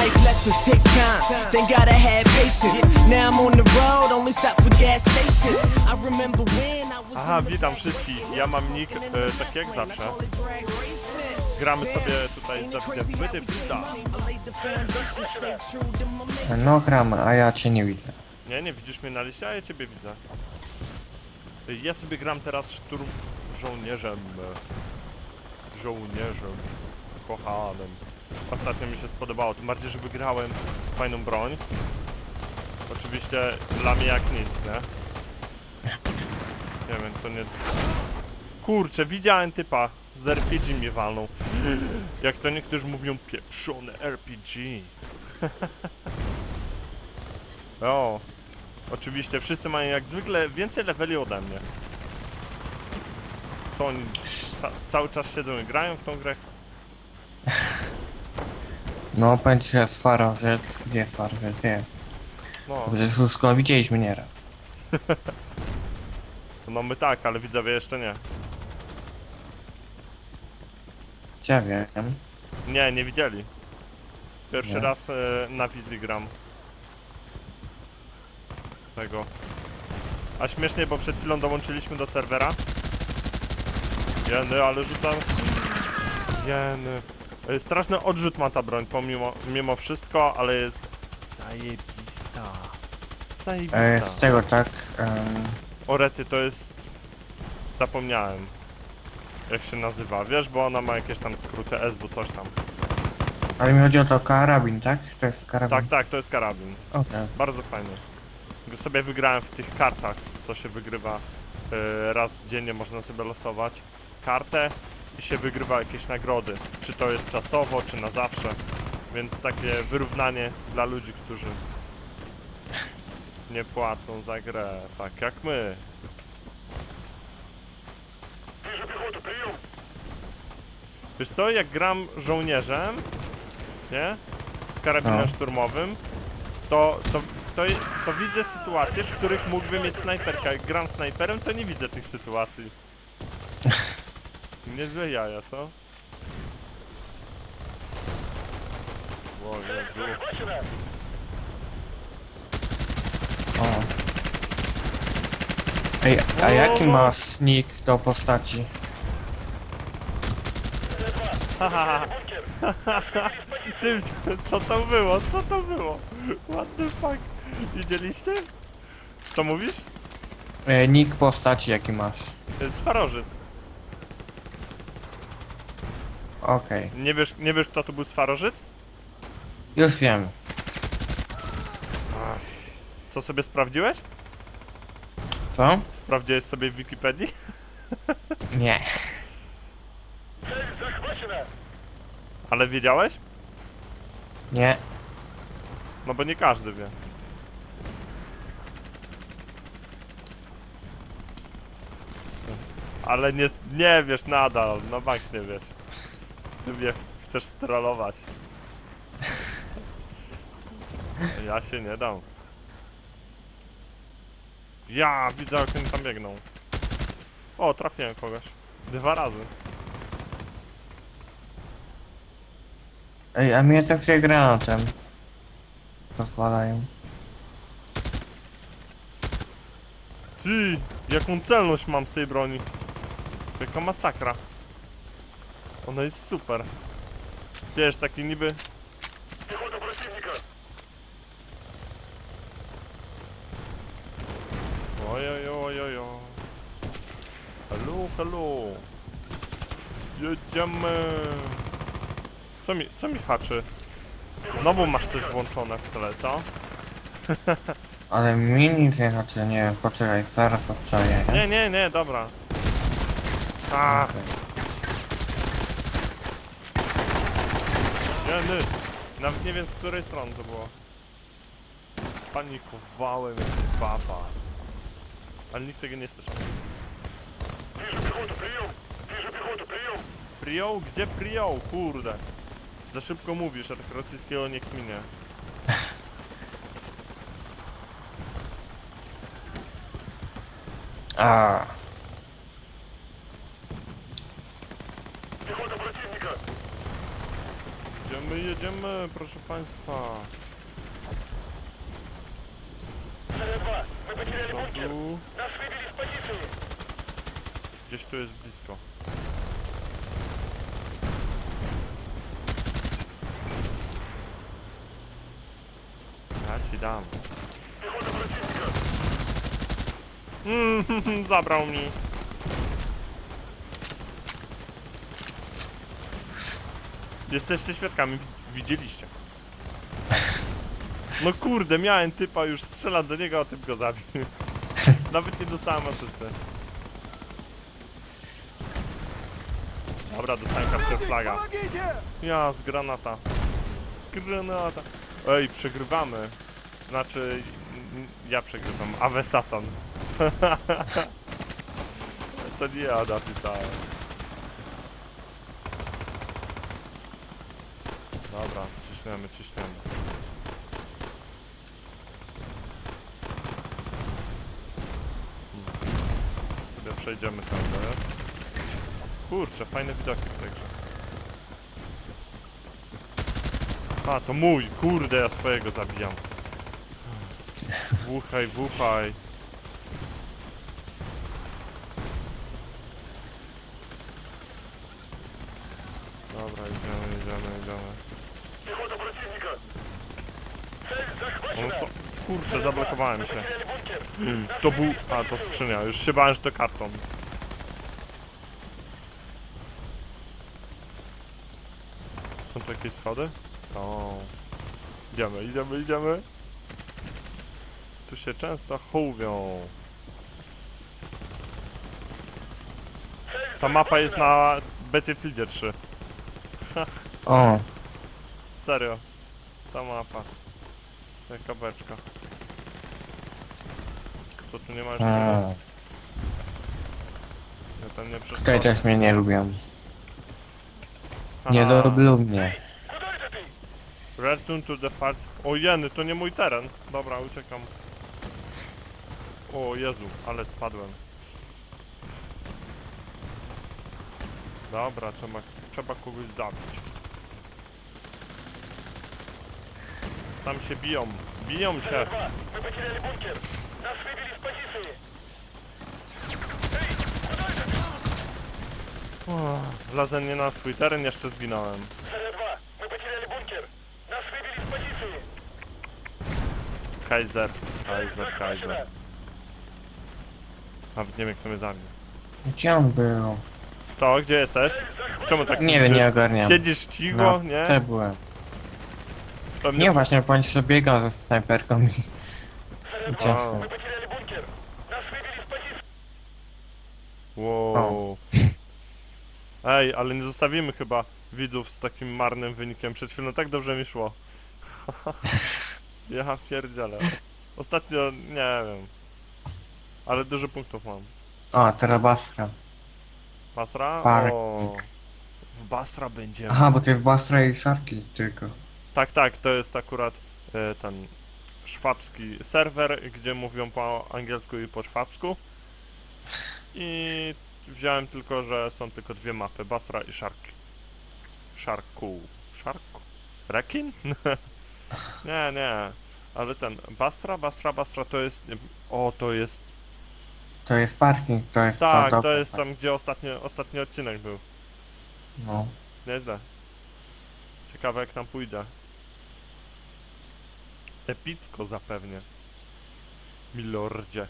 life lessons take time. Then gotta have patience. Now I'm on the road, only stop for gas stations. I remember when I was Aha, witam wszystkich. Ja mam nick e, tak jak zawsze. Gramy sobie tutaj z Dawidem w. No gram, a ja cię nie widzę. Nie, nie widzisz mnie na liście, a ja ciebie widzę. Ja sobie gram teraz szturm żołnierzem. Żołnierzem. Kochanym. Ostatnio mi się spodobało, tym bardziej, że wygrałem fajną broń. Oczywiście dla mnie jak nic, nie? Nie wiem, to nie... Kurczę, widziałem typa z RPG mnie walną. Jak to niektórzy mówią, pieprzone RPG. o, oczywiście, wszyscy mają jak zwykle więcej leveli ode mnie. Co oni ca cały czas siedzą i grają w tą grę? No powiem ci, że Swarożec, gdzie Swarożec jest? No, Przecież już go widzieliśmy nieraz. no my tak, ale widzowie jeszcze nie. Cię wiem. Nie, nie widzieli. Pierwszy Nie? raz e, na wizji gram. Tego. A śmiesznie, bo przed chwilą dołączyliśmy do serwera. Jeny, ale rzucam. Jeny. E, Straszny odrzut ma ta broń, pomimo mimo wszystko, ale jest zajebista. Zajebista. E, z czego tak? em, Orety to jest... Zapomniałem. Jak się nazywa, wiesz, bo ona ma jakieś tam skróty SW, coś tam. ale mi chodzi o to karabin, tak? To jest karabin. Tak, tak, to jest karabin. Okej. Bardzo fajnie. Go sobie wygrałem w tych kartach, co się wygrywa e, raz dziennie, można sobie losować kartę i się wygrywa jakieś nagrody. Czy to jest czasowo, czy na zawsze. Więc takie wyrównanie dla ludzi, którzy nie płacą za grę, tak jak my. Wiesz co, jak gram żołnierzem, nie? Z karabinem No. szturmowym, to, to, to, to widzę sytuacje, w których mógłbym mieć snajperkę. Jak gram snajperem, to nie widzę tych sytuacji. Niezłe jaja, co? O Jezu. O. Ej, a jaki masz nick do postaci? Ty, co to było? Co to było? What the fuck? Widzieliście? Co mówisz? E, nick postaci jaki masz? Swarożyc. Okej. Nie wiesz, nie wiesz kto tu był Swarożyc? Już wiem. Co sobie sprawdziłeś? Co? Sprawdziłeś sobie w Wikipedii? Nie. Ale wiedziałeś? Nie. No bo nie każdy wie. Ale nie, nie wiesz nadal, na bank nie wiesz. Ty mnie chcesz strollować. Ja się nie dam. Ja widzę jak oni tam biegną. O, trafiłem kogoś. Dwa razy. Ej, a mnie trafię granatem. Rozwalają. Ty, jaką celność mam z tej broni. Jaka masakra. Ona jest super. Wiesz, taki niby... Ojojojojo. Hello, hello. Jedziemy. Co mi, co mi haczy? Znowu masz coś włączone w tyle, co? Ale mi nic nie poczekaj, zaraz obczaję, nie? Nie, nie, nie, dobra. A, Okej. Jeny! Nawet nie wiem z której strony to było. Spanikowałem jak baba. Ale nikt tego nie słyszał. Prijął? Gdzie prijął? Kurde. Za szybko mówisz, a tak rosyjskiego nie kminie. A. my jedziemy, proszę państwa. Gdzieś tu jest blisko. Ja ci dam. Mm, zabrał mi. Jesteście świadkami, wi- widzieliście. No kurde, miałem typa, już strzelam do niego, a typ go zabił. Nawet nie dostałem asysty. Dobra, dostałem kartę flaga. Ja z granata. Granata. Ej, przegrywamy. Znaczy, ja przegrywam. Awe Satan. to nie ja napisałem. Dobra, ciśniemy, ciśniemy. Hmm. Sobie przejdziemy tędy. Kurczę, fajne widoki w tej grze. A, to mój, kurde, ja swojego zabijam. Wuchaj, wuchaj. Dobra, idziemy, idziemy, idziemy. No co? Zablokowałem się. To był... A, to skrzynia. Już się bałem, że to karton. Są tu jakieś schody? Są. Idziemy, idziemy, idziemy. Tu się często hołwią. Ta mapa jest na Battlefieldzie 3. O, Serio. Ta mapa. Taka beczka. Co tu nie ma jeszcze? a, Ja tam nie tutaj przeskoczę. też mnie nie lubią. Aha. Nie lubią mnie. Return to the fart. O jeny, to nie mój teren. Dobra, uciekam. O Jezu, ale spadłem. Dobra, trzeba, trzeba kogoś zabić. Tam się biją. Biją się. O, Wlazłem nie na swój teren, jeszcze zginąłem. Kaiser, Kaiser, Kaiser. Nawet nie wiem, kto mnie zabił. Gdzie on był? To, gdzie jesteś? Czemu tak Nie wiem, nie ogarniam. Siedzisz cicho, No, nie? to byłem. Nie, właśnie, bądź sobie biegał ze snajperką i... Uciekłem. Wow. Ej, ale nie zostawimy chyba widzów z takim marnym wynikiem. Przed chwilą tak dobrze mi szło. ja pierdzielę. Ostatnio, nie wiem. Ale dużo punktów mam. O, teraz Basra. Basra? Park. O, w Basra będziemy. Aha, bo to jest Basra i Szarki tylko. Tak, tak, to jest akurat e, ten szwabski serwer, gdzie mówią po angielsku i po szwabsku. I wziąłem tylko, że są tylko dwie mapy, Basra i Shark. Sharku. Sharku? Rekin? nie, nie. Ale ten, Basra, Basra, Basra to jest... O, to jest... To jest parking, to jest Tak, to, to jest tam, gdzie ostatnio, ostatni odcinek był. No. Nieźle. Ciekawe jak nam pójdzie. Epicko zapewnie. Milordzie.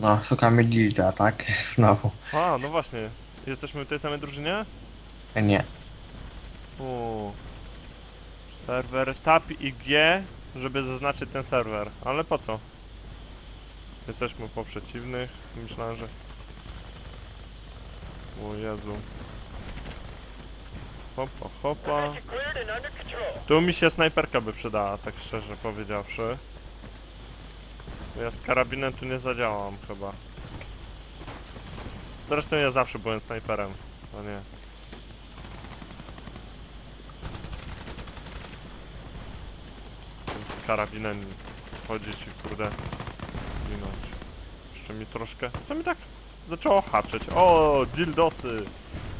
No, szukamy Gilda, tak? Znowu. A, no właśnie. Jesteśmy w tej samej drużynie? Nie. O. Serwer TAP i G, żeby zaznaczyć ten serwer. Ale po co? Jesteśmy po przeciwnych. Myślałem, że... O Jezu. Hopa, hopa. Tu mi się snajperka by przydała, tak szczerze powiedziawszy. Ja z karabinem tu nie zadziałam chyba. Zresztą ja zawsze byłem snajperem, a nie. Z karabinem chodzić i kurde ginąć. Jeszcze mi troszkę... Co mi tak zaczęło haczyć? O, dildosy!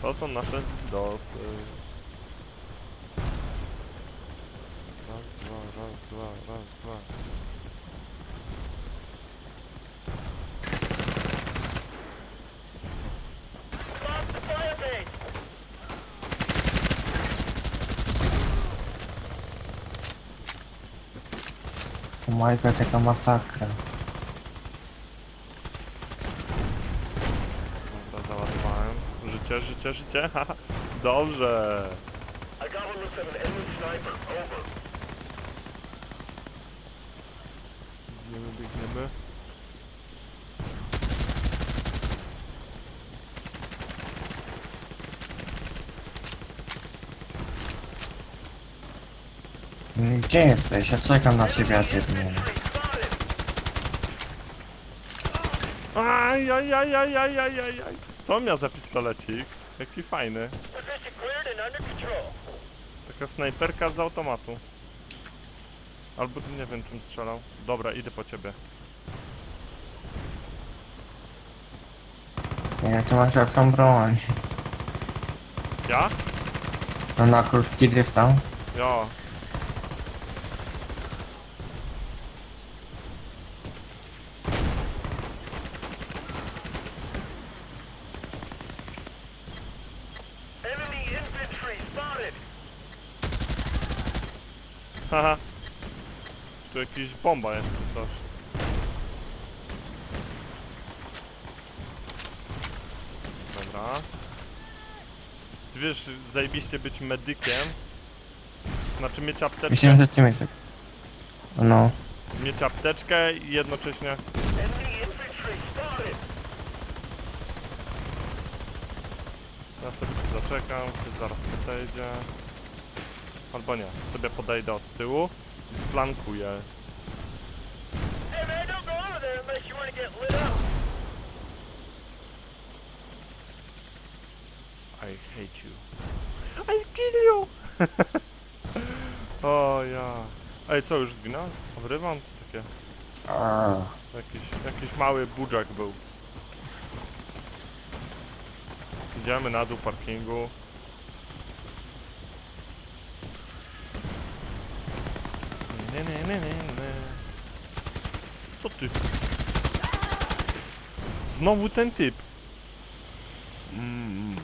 To są nasze dildosy. Raz, dwa, raz, dwa. Oh my god, jaka masakra. Dobra, załadowałem. Życie, życie, życie. haha. Dobrze. Biegniemy, biegniemy. Gdzie jesteś? Ja czekam na ciebie, a ciebie nie ma. Aj, aj, aj, aj, aj, aj, aj, aj. Co on miał za pistolecik? Jaki fajny. Taka snajperka z automatu. Albo nie wiem czym strzelał. Dobra, idę po ciebie. Jak ty masz lepszą broń? Ja? No na krótki dystans? Jo. Haha. Tu jakiś bomba jest czy coś. Dobra. Ty wiesz, zajebiście być medykiem. Znaczy mieć apteczkę, Myślałem, że. No. mieć apteczkę i jednocześnie... Ja sobie tu zaczekam, ty zaraz podejdzie. Albo nie, sobie podejdę od tyłu i splankuję. I hate you. I kill you! o ja. Ej, co, już zginął? Obrywam? Co takie? Jakiś, jakiś mały budżak był. Idziemy na dół parkingu. Nie, nie, nie, nie, nie. Co ty? Znowu ten typ. Mm.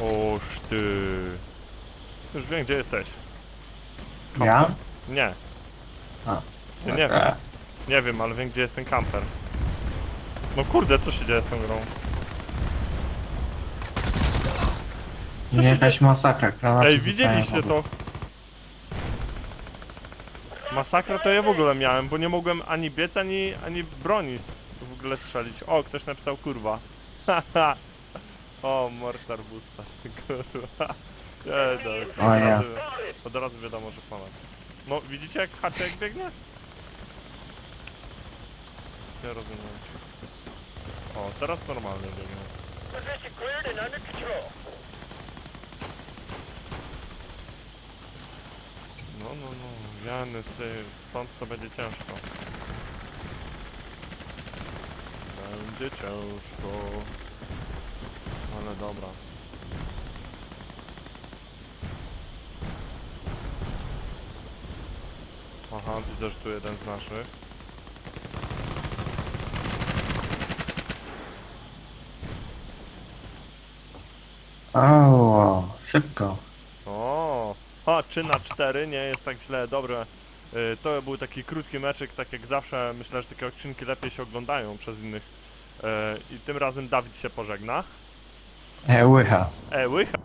Oż ty. Już wiem gdzie jesteś. ja? Nie. A. Ja nie wiem. Nie wiem, ale wiem gdzie jest ten kamper. No kurde, co się dzieje z tą grą? Co Nie się jakaś masakra. granaty Ej, widzieliście to? Masakra to ja w ogóle miałem, bo nie mogłem ani biec, ani, ani broni ogóle strzelić. O, ktoś napisał kurwa. Haha. o, mortar busta. Kurwa. Nie, dobra. O Od nie. razu, od razu wiadomo, że ponad. No, widzicie jak haczek biegnie? Nie rozumiem. O, teraz normalnie biegnie. Position cleared and under control. No, no, no, Jany, z tej, stąd to będzie ciężko. Będzie ciężko. Ale dobra. Aha, widzę, że tu jeden z naszych. O, szybko. O, a 3 na 4 nie jest tak źle, dobre. Y, To był taki krótki meczek, tak jak zawsze. Myślę, że takie odcinki lepiej się oglądają przez innych. Y, I tym razem Dawid się pożegna. E, łycha. E, łycha.